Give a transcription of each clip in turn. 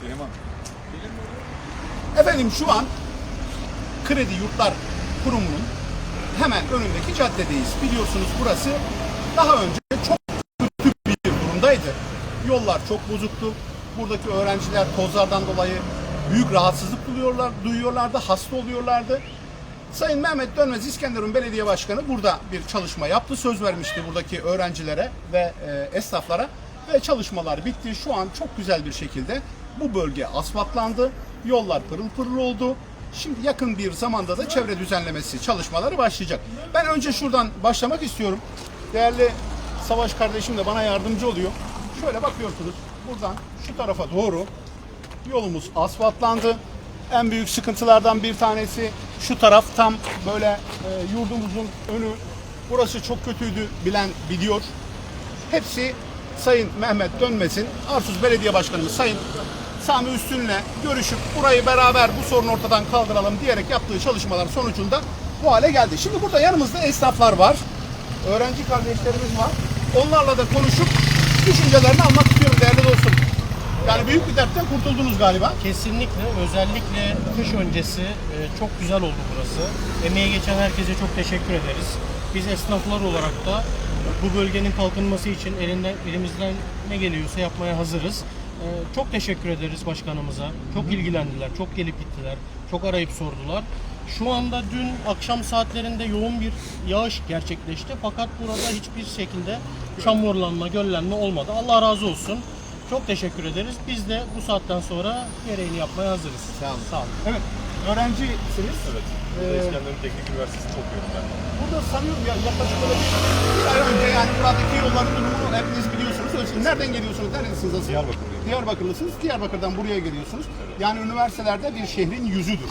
Süleyman. Efendim şu an Kredi Yurtlar Kurumu'nun hemen önündeki caddedeyiz. Biliyorsunuz burası daha önce çok kötü bir durumdaydı. Yollar çok bozuktu. Buradaki öğrenciler tozlardan dolayı büyük rahatsızlık duyuyorlar, duyuyorlardı, hasta oluyorlardı. Sayın Mehmet Dönmez İskenderun Belediye Başkanı burada bir çalışma yaptı. Söz vermişti buradaki öğrencilere ve e, esnaflara. Ve çalışmalar bitti. Şu an çok güzel bir şekilde bu bölge asfaltlandı. Yollar pırıl pırıl oldu. Şimdi yakın bir zamanda da çevre düzenlemesi çalışmaları başlayacak. Ben önce şuradan başlamak istiyorum. Değerli Savaş kardeşim de bana yardımcı oluyor. Şöyle bakıyorsunuz buradan şu tarafa doğru yolumuz asfaltlandı. En büyük sıkıntılardan bir tanesi şu taraf tam böyle e, yurdumuzun önü. Burası çok kötüydü bilen biliyor. Hepsi Sayın Mehmet Dönmez'in Arsuz Belediye Başkanımız Sayın Sami Üstün'le görüşüp burayı beraber bu sorunu ortadan kaldıralım diyerek yaptığı çalışmalar sonucunda bu hale geldi. Şimdi burada yanımızda esnaflar var. Öğrenci kardeşlerimiz var. Onlarla da konuşup düşüncelerini almak istiyorum değerli dostum. Yani büyük bir dertten kurtuldunuz galiba. Kesinlikle özellikle kış öncesi e, çok güzel oldu burası. Emeğe geçen herkese çok teşekkür ederiz. Biz esnaflar olarak da bu bölgenin kalkınması için elinden elimizden ne geliyorsa yapmaya hazırız. E, Çok teşekkür ederiz başkanımıza. Çok ilgilendiler, çok gelip gittiler, çok arayıp sordular. Şu anda dün akşam saatlerinde yoğun bir yağış gerçekleşti. Fakat burada hiçbir şekilde çamurlanma, göllenme olmadı. Allah razı olsun. Çok teşekkür ederiz. Biz de bu saatten sonra gereğini yapmaya hazırız. Sağ olun. Sağ olun. Evet. Öğrencisiniz. Evet. Burada İskenderun Teknik Üniversitesi çok yoğun ben. Burada sanıyorum ya yaklaşık böyle bir, ay önce yani buradaki yolların durumunu hepiniz biliyorsunuz. Nereden geliyorsunuz? Neredesiniz asıl? Diyarbakırlıyım. Diyarbakırlısınız. Diyarbakır'dan buraya geliyorsunuz. Yani üniversitelerde bir şehrin yüzüdür.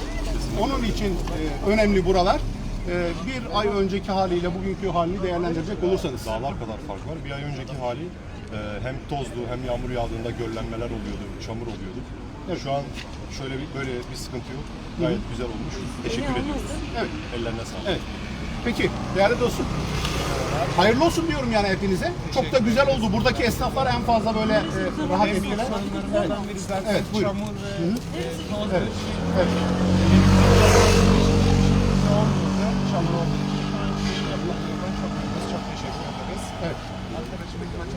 Onun için e, önemli buralar. E, bir ay önceki haliyle bugünkü halini değerlendirecek olursanız. Dağlar kadar fark var. Bir ay önceki hali e, hem tozlu hem yağmur yağdığında göllenmeler oluyordu, çamur oluyordu. Şu an şöyle bir böyle bir sıkıntı yok. Gayet güzel olmuş. Teşekkür ediyoruz. Evet. Ellerine sağlık. Evet. Peki değerli dostum. Hayırlı olsun diyorum yani hepinize. Çok da güzel oldu. Buradaki esnaflar en fazla böyle e, rahat ettiler. zaten Evet, buyurun. çamur ve e, toz Evet. evet. yoğunluğunda çamur olduğu için şu an şey yapıldığından çok mutluyuz. Çok teşekkür ederiz. Evet. Teşekkür ediyorum.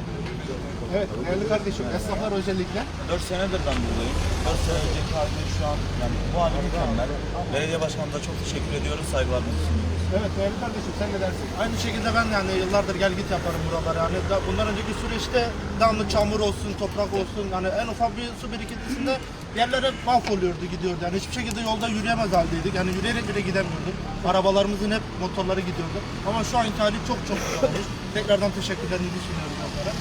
Evet değerli kardeşim esnaflar özellikle 4 senedir ben buradayım. 4 sene önceki halde şu an yani bu hali mükemmel. Belediye başkanına çok teşekkür ediyoruz. Saygılarımızı sunuyoruz. Evet değerli kardeşim sen ne dersin? Aynı şekilde ben de yani yıllardır gel git yaparım buralara. Yani da- bundan önceki süreçte damlı çamur olsun, toprak olsun. Yani en ufak bir su birikintisinde yerlere mahvoluyordu, gidiyordu. Yani hiçbir şekilde yolda yürüyemez haldeydik. Yani yürüyerek bile gidemiyorduk. Arabalarımızın hep motorları gidiyordu. Ama şu anki hali çok çok güzel olmuş. Tekrardan teşekkürlerimi düşünüyorum.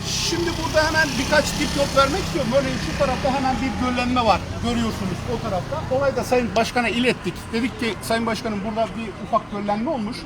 Şimdi burada hemen birkaç dipnot vermek istiyorum. Örneğin şu tarafta hemen bir göllenme var. Görüyorsunuz o tarafta. Olayı da Sayın Başkan'a ilettik. Dedik ki Sayın Başkanım burada bir ufak göllenme olmuş.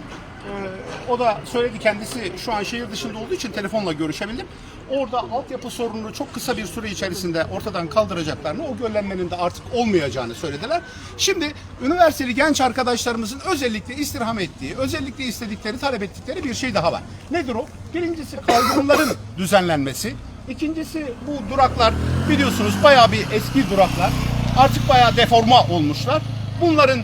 Ee, o da söyledi kendisi şu an şehir dışında olduğu için telefonla görüşebildim. Orada altyapı sorununu çok kısa bir süre içerisinde ortadan kaldıracaklarını, o göllenmenin de artık olmayacağını söylediler. Şimdi üniversiteli genç arkadaşlarımızın özellikle istirham ettiği, özellikle istedikleri, talep ettikleri bir şey daha var. Nedir o? Birincisi kaldırımların düzenlenmesi. İkincisi bu duraklar biliyorsunuz bayağı bir eski duraklar. Artık bayağı deforma olmuşlar. Bunların e,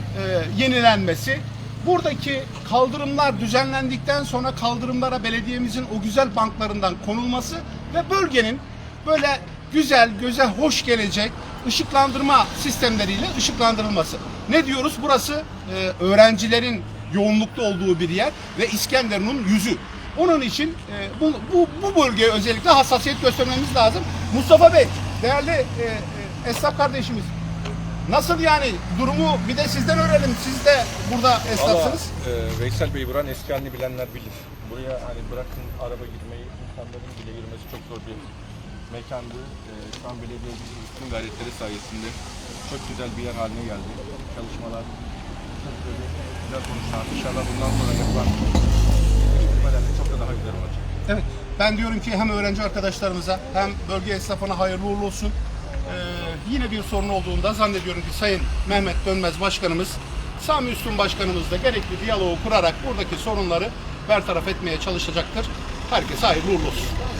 yenilenmesi, buradaki kaldırımlar düzenlendikten sonra kaldırımlara belediyemizin o güzel banklarından konulması ve bölgenin böyle güzel, göze hoş gelecek ışıklandırma sistemleriyle ışıklandırılması. Ne diyoruz? Burası e, öğrencilerin yoğunlukta olduğu bir yer ve İskenderun'un yüzü. Onun için e, bu, bu, bu bölgeye özellikle hassasiyet göstermemiz lazım. Mustafa Bey, değerli e, e, esnaf kardeşimiz, nasıl yani durumu bir de sizden öğrenelim. Siz de burada esnafsınız. Valla e, Veysel Bey buranın eski halini bilenler bilir. Buraya hani bırakın araba girmeyi, insanların bile girmesi çok zor bir mekandı. E, şu an belediyemizin bütün gayretleri sayesinde çok güzel bir yer haline geldi. Çalışmalar çok böyle güzel sonuçlar. İnşallah bundan sonra yapılan geliştirmelerle çok da daha güzel olacak. Evet. Ben diyorum ki hem öğrenci arkadaşlarımıza hem bölge esnafına hayırlı uğurlu olsun. Ee, yine bir sorun olduğunda zannediyorum ki Sayın Mehmet Dönmez Başkanımız, Sami Üstün Başkanımız da gerekli diyaloğu kurarak buradaki sorunları bertaraf etmeye çalışacaktır. Herkese hayırlı uğurlu olsun.